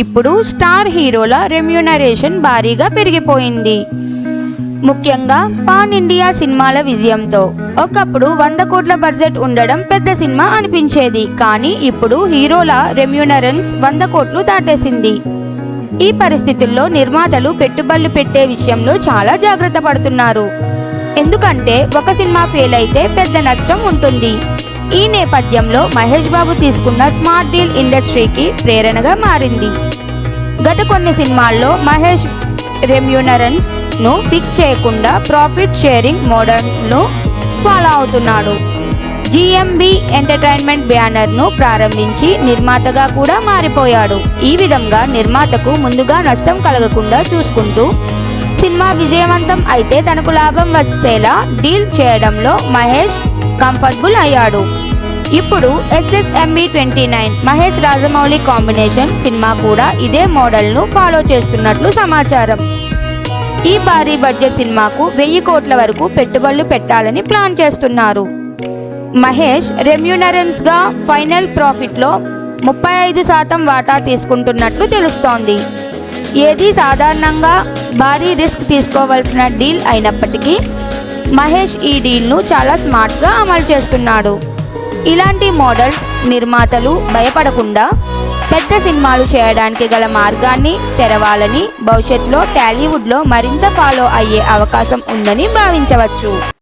ఇప్పుడు స్టార్ హీరోల రెమ్యూనరేషన్ భారీగా పెరిగిపోయింది. ముఖ్యంగా పాన్ ఇండియా సినిమాల విజయంతో. ఒకప్పుడు వంద కోట్ల బడ్జెట్ ఉండడం పెద్ద సినిమా అనిపించేది కానీ ఇప్పుడు హీరోల రెమ్యూనరెన్స్ వంద కోట్లు దాటేసింది. ఈ పరిస్థితుల్లో నిర్మాతలు పెట్టుబడులు పెట్టే విషయంలో చాలా జాగ్రత్త పడుతున్నారు. ఎందుకంటే ఒక సినిమా ఫెయిల్ అయితే పెద్ద నష్టం ఉంటుంది. ఈ నేపథ్యంలో మహేష్ బాబు తీసుకున్న స్మార్ట్ డీల్ ఇండస్ట్రీకి ప్రేరణగా మారింది. గత కొన్ని సినిమాల్లో మహేష్ రెమ్యూనరెన్స్ను ఫిక్స్ చేయకుండా ప్రాఫిట్ షేరింగ్ మోడల్ను ఫాలో అవుతున్నాడు. జిఎంబి ఎంటర్టైన్మెంట్ బ్యానర్ను ప్రారంభించి నిర్మాతగా కూడా మారిపోయాడు. ఈ విధంగా నిర్మాతకు ముందుగా నష్టం కలగకుండా చూసుకుంటూ సినిమా విజయవంతం అయితే తనకు లాభం వచ్చేలా డీల్ చేయడంలో మహేష్ కంఫర్టబుల్ అయ్యాడు. ఇప్పుడు SSMB twenty nine Mahesh Rajamouli combination cinema కూడా ఇదే మోడల్ను ఫాలో చేస్తున్నట్లు సమాచారం. ఈ భారీ బడ్జెట్ సినిమాకు వెయ్యి కోట్ల వరకు పెట్టుబడులు పెట్టాలని ప్లాన్ చేస్తున్నారు. మహేష్ రెమ్యూనరెన్స్గా ఫైనల్ ప్రాఫిట్లో ముప్పై ఐదు శాతం వాటా తీసుకుంటున్నట్లు తెలుస్తోంది. ఏది సాధారణంగా భారీ రిస్క్ తీసుకోవాల్సిన డీల్ అయినప్పటికీ మహేష్ ఈ డీల్ను చాలా స్మార్ట్గా అమలు చేస్తున్నాడు. ఇలాంటి మోడల్స్ నిర్మాతలు భయపడకుండా పెద్ద సినిమాలు చేయడానికి గల మార్గాన్ని తెరవాలని భవిష్యత్తులో టాలీవుడ్లో మరింత ఫాలో అయ్యే అవకాశం ఉందని భావించవచ్చు.